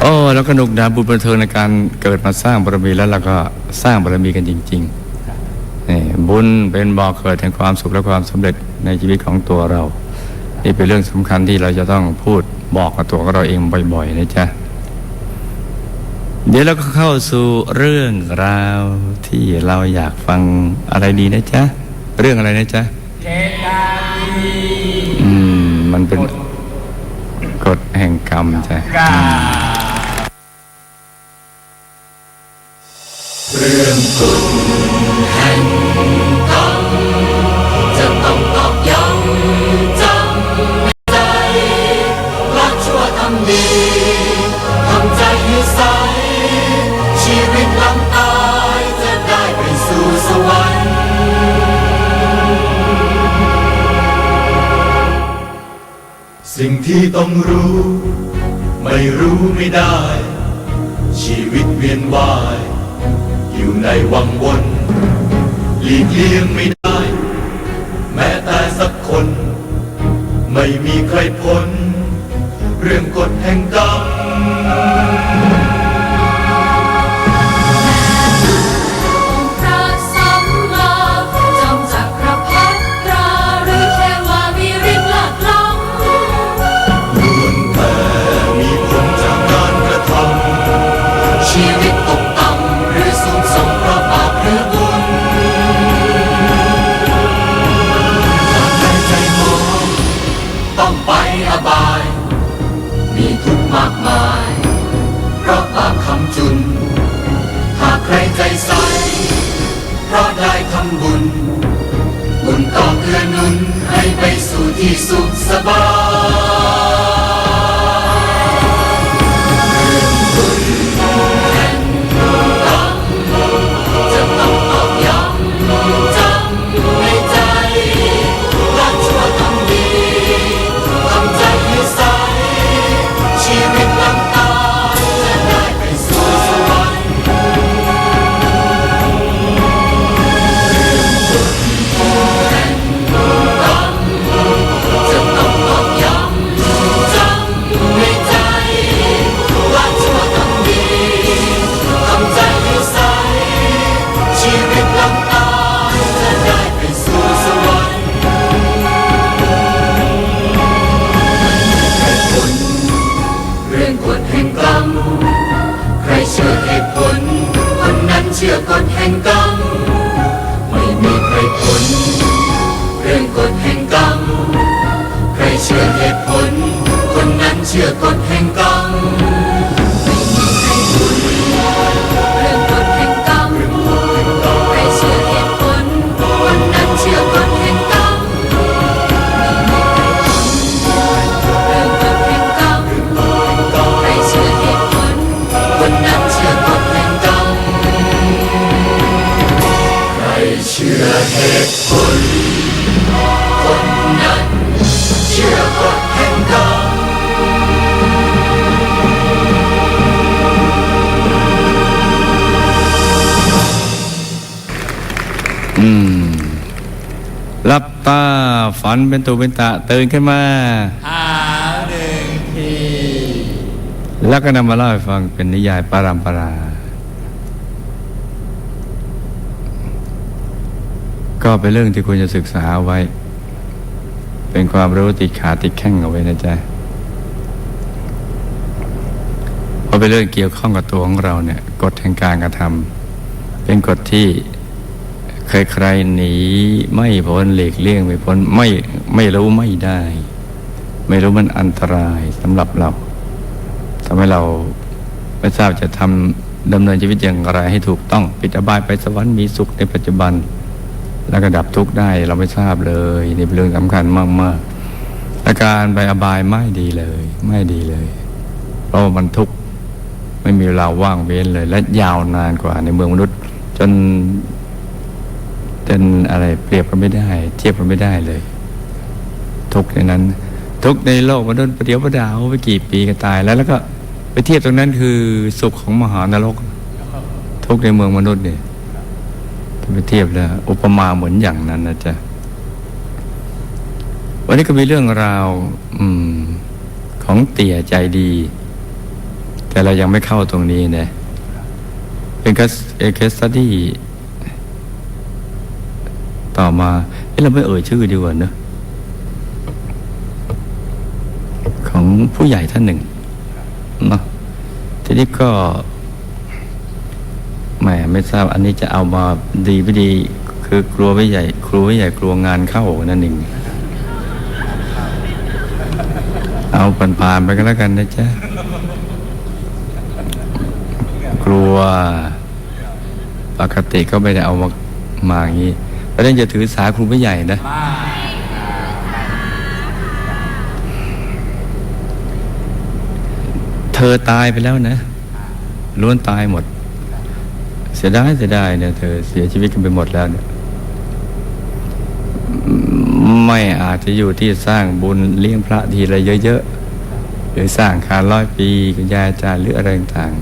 โอ้แล้วก็หนุกดาบุญบันเทิงในการเกิดมาสร้างบารมีแล้วเราก็สร้างบารมีกันจริงๆนี่บุญเป็นบ่อเกิดแห่งความสุขและความสำเร็จในชีวิตของตัวเรา นี่เป็นเรื่องสำคัญที่เราจะต้องพูดบอกกับตัวเราเองบ่อยๆนะจ๊ะเดี๋ยวเราก็เข้าสู่เรื่องราวที่เราอยากฟังอะไรดีนะจ๊ะ เรื่องอะไรนะจ๊ะเหตุการณ์ดีอืม มันเป็นกฎแห่งกรรมจ้ะ เรื่องกาจะต้องตอกย้ำจำใจรักชั่วทำดีทำใจให้ใสชีวิตหลังตายจะได้ไปสู่สวรรค์สิ่งที่ต้องรู้ ไม่รู้ไม่ได้ ชีวิตเวียนว่าย ในวังวนหลีกเลี่ยงไม่ได้ แม้แต่สักคน ไม่มีใครพ้น เรื่องกฎแห่งกรรม จุน หากใครใจใส เพราะได้ทำบุญ บุญก็เกื้อหนุนให้ไปสู่ที่สุขสบาย อกฎแห่งกรรม ไม่มีใครพ้นเรื่องกฎแห่งกรรม ใครเชื่อเหตุผล คนนั้นเชื่อกฎแห่งกรรม อืมหลับตาฝันเป็นตุเป็นตะตื่นขึ้นมาหาหนึ่งทีแล้วก็นำมาเล่าให้ฟังเป็นนิยายปารัมปรา ก็เป็นเรื่องที่ควรจะศึกษาเอาไว้ เป็นความรู้ติดขาติดแข้งเอาไว้นะจ๊ะเพราะเป็นเรื่องเกี่ยวข้องกับตัวของเราเนี่ย กฎแห่งการกระทำเป็นกฎที่ ใครๆหนีไม่พ้นหลีกเลี่ยงไม่พ้นไม่ไม่รู้ไม่ได้ ไม่รู้มันอันตรายสำหรับเราทำให้เราไม่ทราบจะทำดำเนินชีวิตอย่างไรให้ถูกต้องปิดอบายไปสวรรค์มีสุขในปัจจุบัน แล้วก็ดับทุกข์ได้เราไม่ทราบเลยนี่เป็นเรื่องสำคัญมากๆและการไปอบายไม่ดีเลย ไม่ดีเลย เพราะมันทุกข์ไม่มีเวลาว่างเว้นเลย และยาวนานกว่าในเมืองมนุษย์ จน จนอะไรเปรียบกันไม่ได้ เทียบกันไม่ได้เลย ทุกในนั้น ทุกในโลกมนุษย์ประเดี๋ยวประดาวไปกี่ปีก็ตายแล้วแล้วก็ไปเทียบตรงนั้นคือสุขของมหานรก ทุกในเมืองมนุษย์เนี่ยไปเทียบแล้วอุปมาเหมือนอย่างนั้นนะจ๊ะวันนี้ก็มีเรื่องราวอืมของเตี่ยใจดี แต่เรายังไม่เข้าตรงนี้นะเป็นเคสเคสตี้ ต่อมาเอ้เราไม่เอ่ยชื่อดีกว่าเนอะของผู้ใหญ่ท่านหนึ่งเนาะทีนี้ก็แหมไม่ทราบอันนี้จะเอามาดีไม่ดี คือกลัวไม่ใหญ่ ครูไม่ใหญ่กลัวงานเข้านั่นเองเอาผ่านๆไปก็แล้วกันนะจ๊ะกลัวปกติก็ไม่ได้เอามามาอย่างนี้ ประเด็นจะถือสาครูไม่ใหญ่นะเธอตายไปแล้วนะล้วนตายหมด เสียดายเสียดายเนี่ยเธอเสียชีวิตกันไปหมดแล้วเนี่ยไม่อาจจะอยู่ที่สร้างบุญเลี้ยงพระทีละเยอะๆหรือสร้างคารร้อยปีคุณยาจารย์หรืออะไรต่าง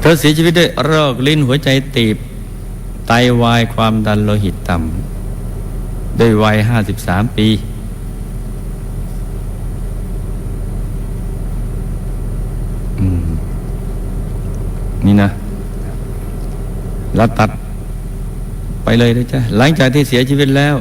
เธอเสียชีวิตด้วยโรคลิ้นหัวใจตีบ ไตวายความดันโลหิตต่ำด้วยวัยห้าสิบสามปี นี่นะ แล้วตัดไปเลยนะจ๊ะ หลังจากที่เสียชีวิตแล้ว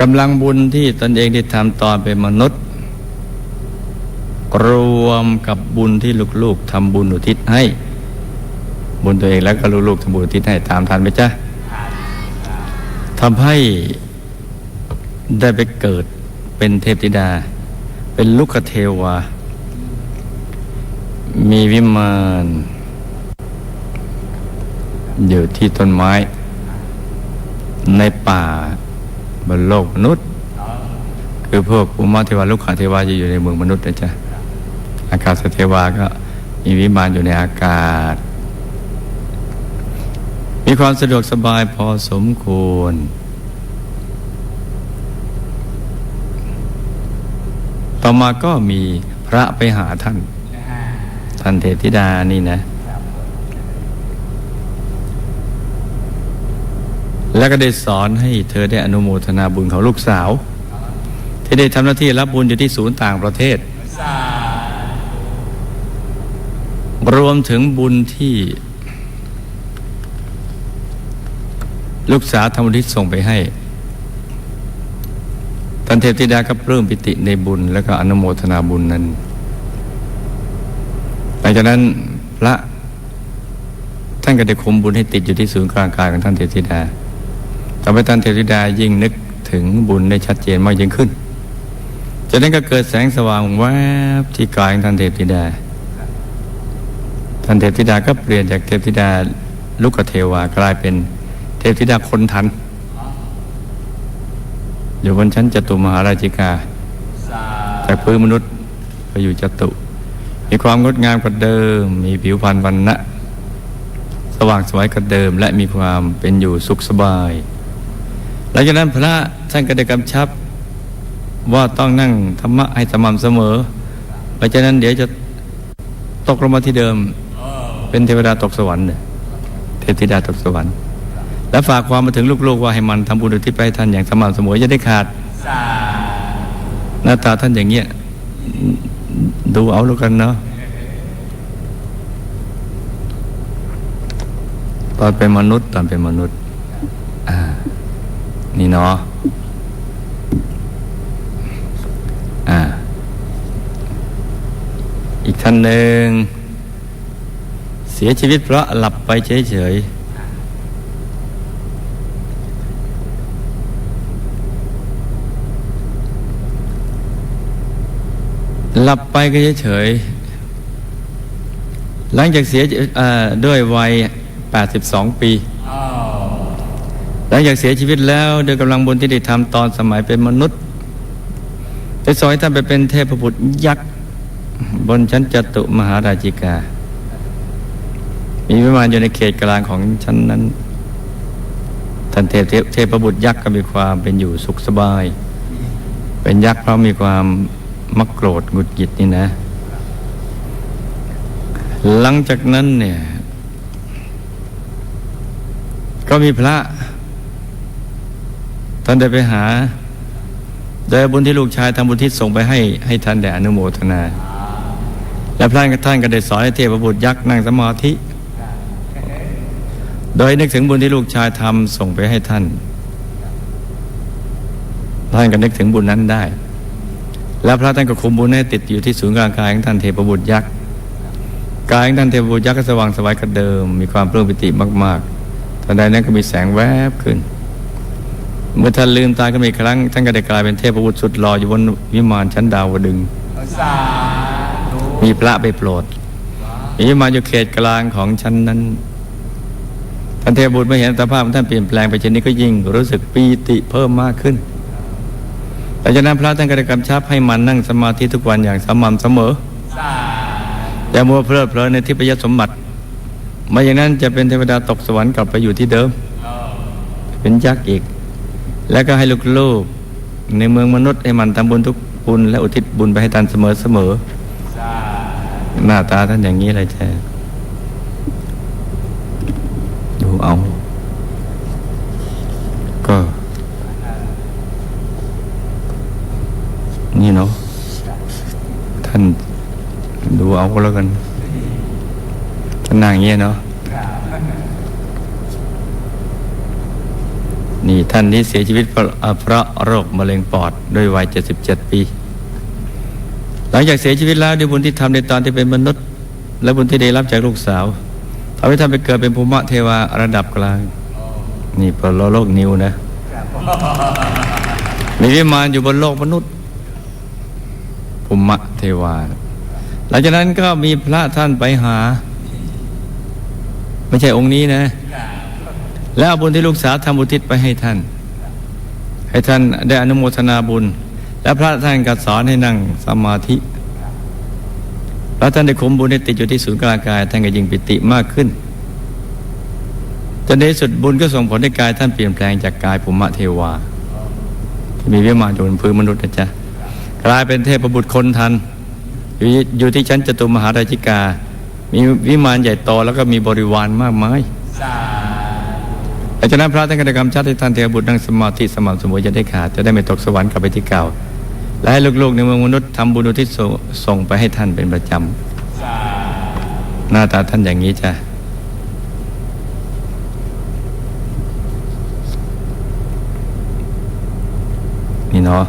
กำลังบุญที่ตนเองได้ทำตอนเป็นมนุษย์ รวมกับบุญที่ลูกๆทำบุญอุทิศให้ บุญตัวเองแล้วก็ลูกๆทำบุญทิศให้ตามทันไหมจ๊ะทำให้ได้ไปเกิดเป็นเทพธิดา เป็นลูกเทวา มีวิมานอยู่ที่ต้นไม้ ในป่าบนโลกมนุษย์ คือพวกอุมาเทวาลูกขาเทวาจะอยู่ในเมืองมนุษย์นะจ๊ะอากาศเทวาก็มีวิมานอยู่ในอากาศ มีความสะดวกสบายพอสมควร ต่อมาก็มีพระไปหาท่าน ท่านเทพธิดานี่นะ แล้วก็ได้สอนให้เธอได้อนุโมทนาบุญของลูกสาว ที่ได้ทำหน้าที่รับบุญอยู่ที่ศูนย์ต่างประเทศ รวมถึงบุญที่ ลูกสาวธรรมทิศส่งไปให้ท่านเทพธิดาก็ปลื้มปิติในบุญ แล้วก็อนุโมทนาบุญนั้น หลังจากนั้นพระท่านก็ได้คุมบุญให้ติดอยู่ที่ศูนย์กลางกายของท่านเทพธิดาต่อไปท่านเทพธิดายิ่งนึกถึงบุญได้ชัดเจนมากยิ่งขึ้น จากนั้นก็เกิดแสงสว่างแวบที่กายของท่านเทพธิดา ท่านเทพธิดาก็เปลี่ยนจากเทพธิดาลูกเทวากลายเป็น เทพธิดาคนทัน อยู่บนชั้นจตุมหาราชิกา จากพื้นมนุษย์ไปอยู่จตุ มีความงดงามกว่าเดิม มีผิวพรรณวันนะสว่างสวยกว่าเดิม และมีความเป็นอยู่สุขสบาย หลังจากนั้นพระท่านก็ได้กำชับว่าต้องนั่งธรรมะให้สม่ำเสมอหลังจากนั้นเดี๋ยวจะตกลงมาที่เดิม เป็นเทวดาตกสวรรค์เนี่ยเทพธิดาตกสวรรค์ และฝากความมาถึงลูกๆว่าให้มันทำบุญอุทิศไปท่านอย่างสม่ำเสมออย่าได้ขาดหน้าตาท่านอย่างเงี้ยดูเอาแล้วกันเนาะตอนเป็นมนุษย์ตอนเป็นมนุษย์นี่เนาะอ่า อีกท่านหนึ่งเสียชีวิตเพราะหลับไปเฉยๆ หลับไปก็เฉยหลังจากเสียด้วยวัย 82 ปี หลังจากเสียชีวิตแล้วโดยกำลังบุญที่ได้ทำตอนสมัยเป็นมนุษย์ไปสอยท่านไปเป็นเทพบุตรยักษ์บนชั้นจตุมหาราชิกา มีวิมานอยู่ในเขตกลางของชั้นนั้นท่านเทพเทพเทพบุตรยักษ์ก็มีความเป็นอยู่สุขสบาย เป็นยักษ์เพราะมีความ มักโกรธหงุดหงิดนี่นะ หลังจากนั้นเนี่ย ก็มีพระท่านได้ไปหาโดยบุญที่ลูกชายทำบุญทิศส่งไปให้ให้ท่านแด่อนุโมทนา และพระท่านก็ได้สอนให้เทพบุตรยักษ์นั่งสมาธิ โดยนึกถึงบุญที่ลูกชายทำส่งไปให้ท่าน ท่านก็นึกถึงบุญนั้นได้ แล้วพระท่านก็คุมบุญให้ติดอยู่ที่ศูนย์กลางกายของท่านเทพบุตรยักษ์กายของท่านเทพบุตรยักษ์ก็สว่างสวายกว่าเดิม มีความปลื้มปิติมากๆทันใดนั้นก็มีแสงแวบขึ้น เมื่อท่านลืมตาขึ้นมาอีกครั้งท่านก็ได้กลายเป็นเทพบุตรสุดหล่ออยู่บนวิมานชั้นดาวดึงมีพระไปโปรดมีวิมานอยู่เขตกลางของชั้นนั้นท่านเทพบุตรเมื่อเห็นสภาพของท่านเปลี่ยนแปลงไปเช่นนี้ก็ยิ่งรู้สึกปีติเพิ่มมากขึ้น หลังจากนั้นพระท่านก็ได้กำชับให้มันนั่งสมาธิทุกวันอย่างสม่ำเสมออย่ามัวเพลิดเพลินในทิพยสมบัติไม่อย่างนั้นจะเป็นเทวดาตกสวรรค์กลับไปอยู่ที่เดิม เป็นยักษ์อีก แล้วก็ให้ลูกๆในเมืองมนุษย์ให้มันทำบุญทุกบุญและอุทิศบุญไปให้ท่านเสมอเสมอหน้าตาท่านอย่างนี้เลยแท้ดูเอา ก็ นี่เนาะท่านดูเอา ก็แล้วกันท่านนางอย่างเงี้ยเนาะนี่ท่านนี้เสียชีวิตเพราะอ่าเพราะโรคมะเร็งปอดด้วยวัย 77 ปี หลังจากเสียชีวิตแล้วด้วยบุญที่ทำในตอนที่เป็นมนุษย์ และบุญที่ได้รับจากลูกสาวทำให้ท่านไปเกิดเป็นภูมิเทวาระดับกลาง นี่พลโลกนิวนะ มีวิมานอยู่บนโลกมนุษย์ภูมิเทวา หลังจากนั้นก็มีพระท่านไปหา ไม่ใช่องค์นี้นะ แล้วเอาบุญที่ลูกสาวทำบุทิศไปให้ท่าน ให้ท่านได้อนุโมทนาบุญ และพระท่านก็สอนให้นั่งสมาธิแล้วท่านได้คุมบุญให้ติดอยู่ที่ศูนย์กลางกายท่านก็ยิ่งปิติมากขึ้นจนในที่สุดบุญก็ส่งผลให้กายท่านเปลี่ยนแปลงจากกายภูมิเทวา ที่มีวิมานอยู่บนพื้นมนุษย์นะจ๊ะกลายเป็นเทพบุตรคนทัน อยู่อยู่ที่ชั้นจตุมหาราชิกา มีวิมานใหญ่โตแล้วก็มีบริวารมากมายสาหลังจากนั้นพระท่านก็ได้กำชับให้ท่านเทวบุตรนั่งสมาธิสม่ำเสมอจะได้ขาดจะได้ไม่ตกสวรรค์กลับไปที่เก่า และให้ลูกๆในเมืองมนุษย์ทำบุญอุทิศส่งส่งไปให้ท่านเป็นประจำหน้าตาท่านอย่างนี้จ้ะนี่เนาะ